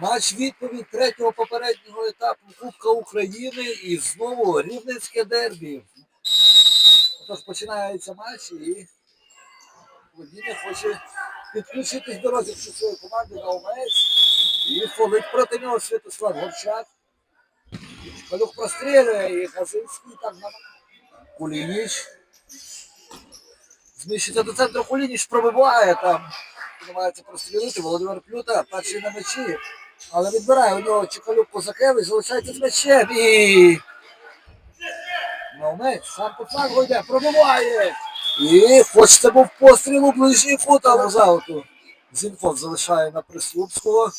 Матч відповідь третього попереднього етапу Кубка України і знову Рівненське дербі. Тож починається матч і Володіння хоче підключитись до розіграшу своєї команди на ОМС. І фолить проти нього Святослав Горчак. Чкалюк прострілює і Газинський там на Кулініч. Зміщується до центру Кулініч, пробиває там. Намагається прострілити Володимир Плюта, перший на мечі. Але відбирає у нього Чекалюк Козакевич, залишається з мечем і. Наумець сам по флангу йде, пробиває. І хоч це був постріл у ближній кут, але зауту. Зінков залишає на Прислупського.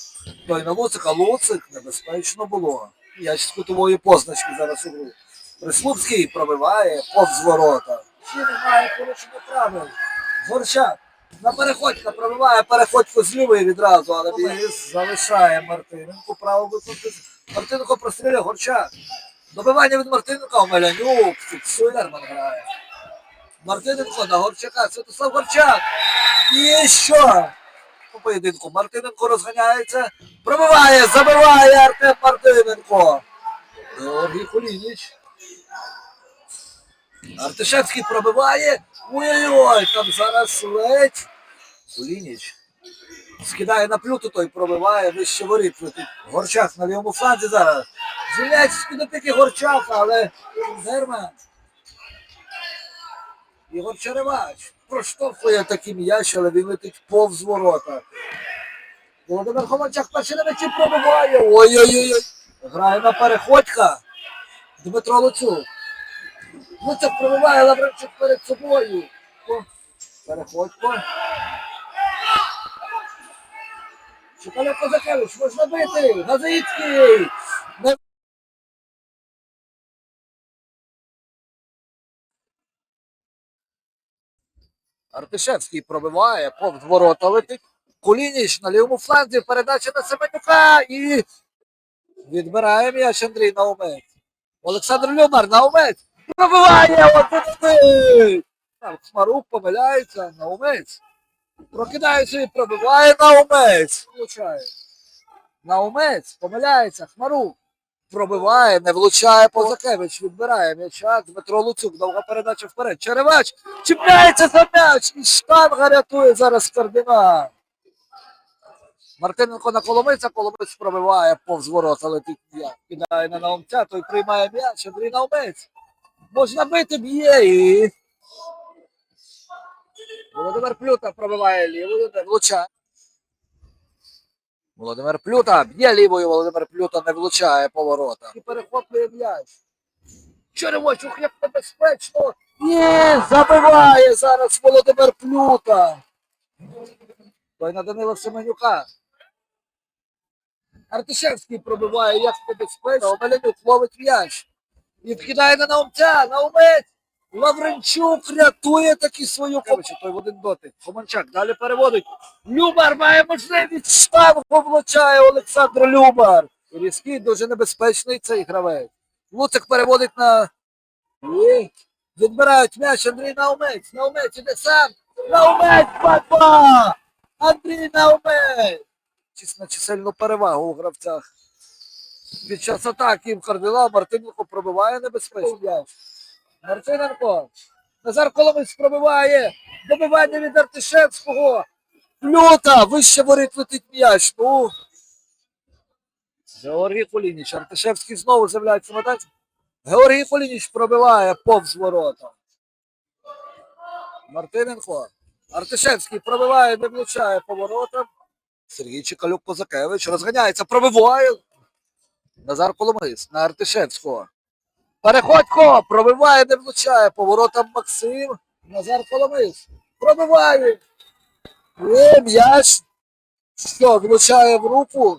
Той на Луцика. Луцик небезпечно було. Я з кутової позначки зараз у гру. Прислупський пробиває повз ворота. Чи немає порушення правил. Горчак. На переходька пробиває переходьку з лівої відразу, але Біс залишає Мартиненко. Право виконати. Мартиненко прострілює Горчак. Добивання від Мартиненка Омелянюк. Фіксує Ерман грає. Мартиненко на Горчака. Святослав Горчак. І що? У поєдинку Мартиненко розганяється. Пробиває, забиває Артем Мартиненко. Георгій Кулініч. Артишевський пробиває. Ой-ой-ой, там зараз ледь. Кулініч. Скидає на плюту, той пробиває, вище воріт. Горчак на лівому фланзі зараз. Звільняється з-під опіки Горчака, але Герман. Ігор Черевач проштовхує такий м'яч, але він летить повз ворота. Володимир Хоманчак перший на м'ячі пробиває. Ой-ой-ой. Грає на переходька. Дмитро Луцюк. Луцюк пробиває Лавренчук перед собою. Переходько. Чекаля Козакевич, можна бити. Газицький. Артишевський пробиває, повз ворота летить. Кулініч на лівому фланзі, передача на Семенюка і відбирає м'яч Андрій Наумець. Олександр Люмар, Наумець пробиває один. Хмарук помиляється, Наумець. Прокидається і пробиває Наумець. Влучає. Наумець помиляється, Хмарук. Пробиває, не влучає Позакевич, відбирає м'яча. Дмитро Луцюк, довга передача вперед. Черевач чіпляється за м'яч і штанга рятує зараз Кардинал. Мартиненко на Коломиця, Коломиць пробиває повз ворота, летить м'яч. Кидає на Наумця, той приймає м'яч, Андрій Наумець. Можна бити, б'є і... Володимир Плюта пробиває лівою, не влучає. Володимир Плюта б'є лівою, Володимир Плюта не влучає поворота. І перехоплює м'яч. Черевочук, як небезпечно. Ні, забиває зараз Володимир Плюта. Той на Данила Семенюка. Артишевський пробиває, як небезпечно. Омелянюк ловить м'яч. І вкидає на Наумця. Наумець. Лавренчук рятує таки свою Короче, той в один дотик. Хоманчак далі переводить. Любар має можливість штангу влучає Олександр Любар. Різкий, дуже небезпечний цей гравець. Луцик переводить на. І відбирають м'яч Андрій Наумець. Наумець іде сам. Наумець 2-2! Андрій Наумець! Чисна чисельну перевагу у гравцях. Під час атаки кардинал Мартиненко пробиває небезпечний м'яч. Мартиненко. Назар Коломець пробиває. Добивання від Артишевського. Плюта. Вище воріт летить м'яч. Ну. Георгій Кулініч. Артишевський знову з'являється на майданчик. Георгій Кулініч пробиває повз ворота. Мартиненко. Артишевський пробиває, не влучає по воротам. Сергій Чекалюк Козакевич розганяється, пробиває. Назар Коломис на Артишевського. Переходько пробиває, не влучає. Поворотом Максим. Назар Коломис. Пробиває. І м'яч. Що, влучає в руку.